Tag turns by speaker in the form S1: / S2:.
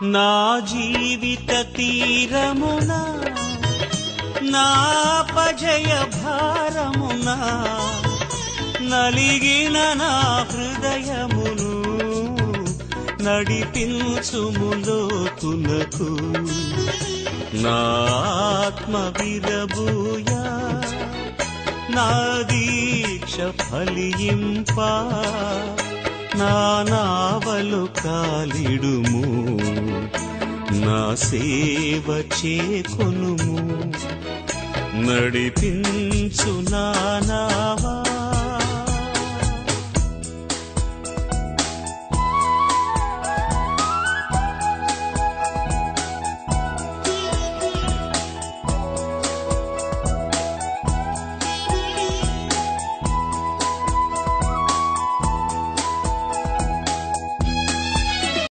S1: నా జీవిత తీరమున నాపజయ భారమున నలిగిన నా హృదయమును నడిపించుములోతునకు నాత్మ విరబూయా నా దీక్ష ఫలింప నా నావలు కాలిడుము. నా సేవ చేకొనుము. నడిపించు నా